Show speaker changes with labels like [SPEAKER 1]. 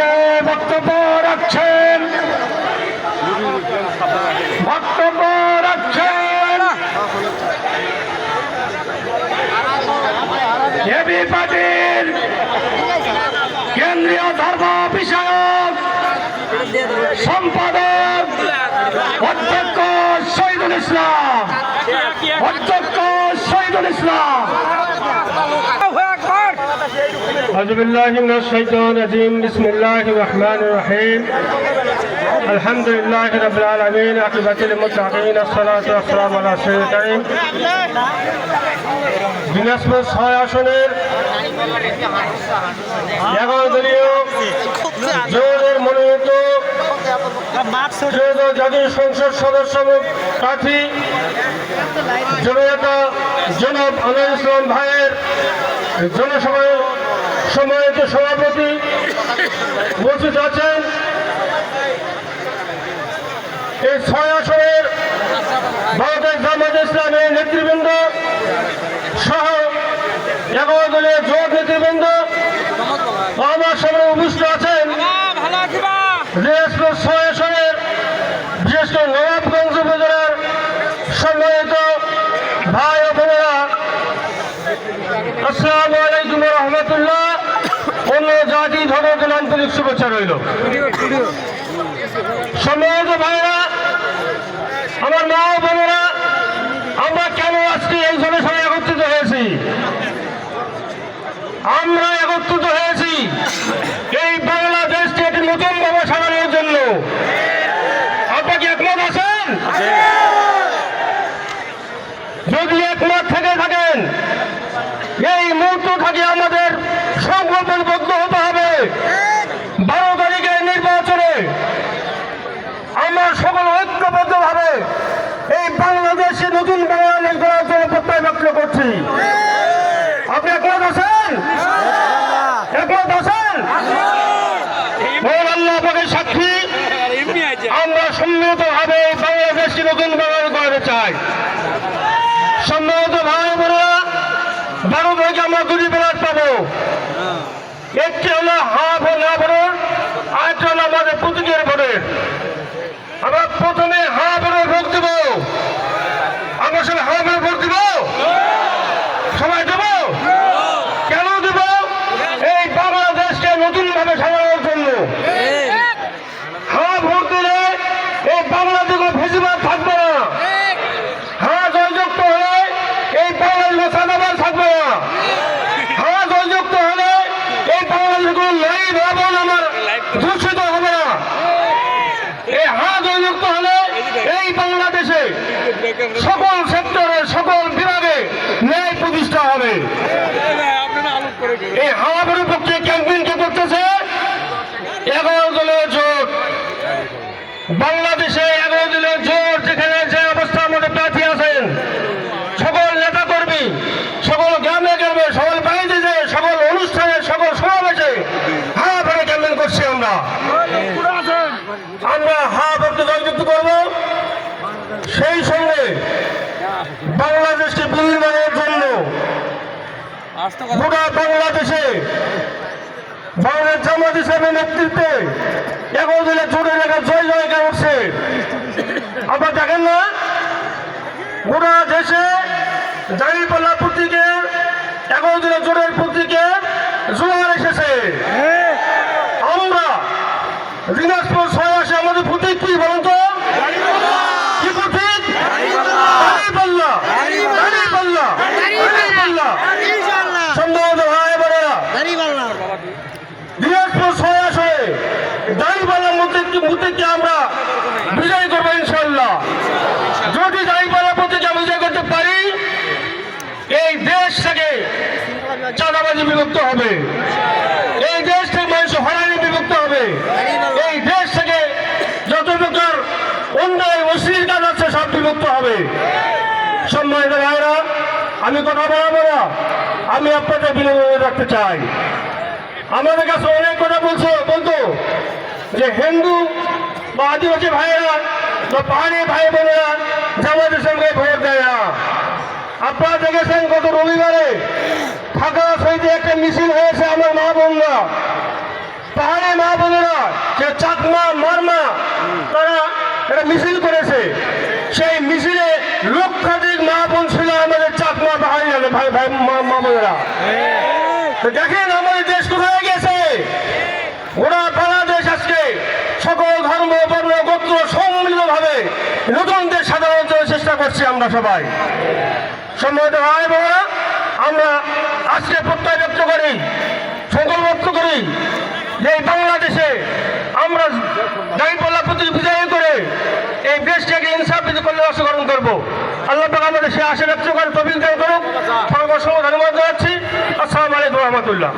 [SPEAKER 1] মঞ্চে বক্তব্য রাখছেন। বক্তব্য রাখছেন। এবি কেন্দ্রীয় ধর্ম বিষয়ক সম্পাদক অধ্যক্ষ শহীদুল ইসলাম। অধ্যক্ষ শহীদুল ইসলাম।
[SPEAKER 2] أعوذ بالله من الشيطان الرجيم بسم الله الرحمن الرحيم الحمد لله رب العالمين عاقبة للمتقين الصلاة والسلام على سيدنا الكريم দিনাজপুর ছয় আসনের এগারো দলীয় জোরের মনোনীত ত্রয়োদশ জাতীয় সংসদ সদস্য প্রার্থী জননেতা জনাব আনোয়ার ইসলাম ভাইয়ের জনসভায় সম্মানিত সভাপতি উপস্থিত আছেন। এই ছয় আসনের ভারতের জামাত ইসলামের নেতৃবৃন্দ সহ এগারো দলের জোট নেতৃবৃন্দ আমার সামনে উপস্থিত আছেন। ছয় আসনের বিশেষ করে নবাবগঞ্জ উপজেলার সম্মানিত ভাই ও বোনেরা আসসালামু আলাইকুম রহমতুল্লাহ। অন্য জাতি ধর্মের আন্তরিক শুভেচ্ছা রইল। সম্মানিত ভাইরা আমার মা বোনেরা আমরা কেন আজকে এই জনসভায় একত্রিত হয়েছি আমরা একত্রিত হয়েছি এই বাংলাদেশকে একটি নতুন ভাবে সাজানোর জন্য আপনারা কি একমত আছেন যদি একমত থেকে থাকেন এই মুহূর্ত থেকে আমাদের সংগঠনবদ্ধ হতে হবে। বারো তারিখের নির্বাচনে আমরা সকল ঐক্যবদ্ধ ভাবে এই বাংলাদেশে নতুন বাংলাদেশ গড়ার জন্য প্রত্যয় ব্যক্ত করছি আপনি একমত আছেন একমত আছেন মহান আল্লাহ আপনাকে সাক্ষী আমরা সম্মিলিত ভাবে এই বাংলাদেশকে নতুন বাংলাদেশ গড়াতে চাই সম্মানিত ভাই বোনেরা বারো থেকে আমরা দুটি ব্যালট পাবো। একটি হলো হাফ ও না ভোটের আরেকটি হলো আমাদের প্রতীকের ভোটের আমরা প্রথমে হা ভোটের ভোট দেব আমরা সবাই হা ভোটের ভোট দিব সবাই দেব কেন দেব এই বাংলাদেশকে নতুন ভাবে সাজানোর জন্য হা ভোট দিলে এই বাংলাদেশে ফেসিবাদ থাকবে না হ্যাঁ জয়যুক্ত হলে এই বাংলাদেশে হলে হবে হলে এই বাংলাদেশে সকল সকল প্রতিষ্ঠা হবে। কে করতেছে বাংলাদেশে এগারো দিনের জোর যেখানে যে অবস্থার মধ্যে প্রার্থী আছেন সকল নেতা কর্মী সকল গ্রামে গ্রামে সকল বাড়িতে যে সকল অনুষ্ঠানে সকল সমাবেশে হা ভরে ক্যাম্পেইন করছি আমরা আমরা হা ভরতে জয়যুক্ত করব সেই সঙ্গে বাংলাদেশকে বিনির্মাণের জন্য গোটা বাংলাদেশে বাংলাদেশ জামাত ইসলামের নেতৃত্বে এগারো দিনের জোটের এলাকা জয় জয়কার উঠছে। আপনার দেখেন না? গোটা দেশে দাঁড়িপাল্লা প্রতীকের এগারো দিনের জোরের প্রতীকে জোয়ার এসেছে আমরা দিনাজপুর ছয় আসে আমাদের প্রতীক কি বলুন তো কি প্রতীক দাঁড়িপাল্লা দাঁড়িপাল্লা দাঁড়িপাল্লা সম্ভবত ভাই বোনেরা দিনাজপুর ছয় আসে দাঁড়িপাল্লার মধ্যে মুহূর্তে আমরা বিজয় করব ইনশাল্লাহ যদি দাঁড়িপাল্লার প্রতীকে আমরা বিজয় করতে পারি এই দেশ থেকে চাঁদাবাজি বিভক্ত হবে। এই দেশ থেকে মানুষ হরানি বিভক্ত হবে। এই দেশ থেকে যত প্রকার অন্যায় অশ্লীল আছে সব বিভক্ত হবে। সম্মানিত ভাইরা, আমি কথা বলাবো না। আমি আপনাদের বিনোদন রাখতে চাই। আমাদের কাছে অনেক কথা বলছো, বলতো যে হিন্দু বা আদিবাসী ভাইয়েরা বা পাহাড়ি ভাই বোনেরা জামাতের সঙ্গে ভোট দেয় না। আপনারা দেখেছেন গত রবিবারে ঢাকা সহিতে একটা মিছিল হয়েছে আমার মা বোনরা। পাহাড়ে মা বোনেরা, যে চাকমা, মারমা, তারা একটা মিছিল করেছে। সেই মিছিলে লক্ষাধিক মা বোন ছিল আমাদের চাকমা ভাই ভাই ভাই, মা- বোনেরা। দেখেন আমাদের দেশ কোথায় গেছে? ওরা বাংলাদেশ আজকে সকল ধর্ম, বর্ণ, গোত্র সম্মিলিতভাবে নতুন দেশ সাধারণ চেষ্টা করছি আমরা সবাই। সম্মানিত ভাই বোনেরা আমরা আজকে প্রত্যয় ব্যক্ত করি, সকল ব্যক্ত করি যে এই বাংলাদেশে আমরা দায়িত্বলা প্রতি বিজয় করে এই দেশটাকে ইনসাফ বিধি করলে অংশগ্রহণ করব। আল্লাহ পাক আমাদের সে আশা ব্যক্ত করে তবিল করুক। সর্বসম্মত ধন্যবাদ জানাচ্ছি। আসসালামু আলাইকুম রহমতুল্লাহ।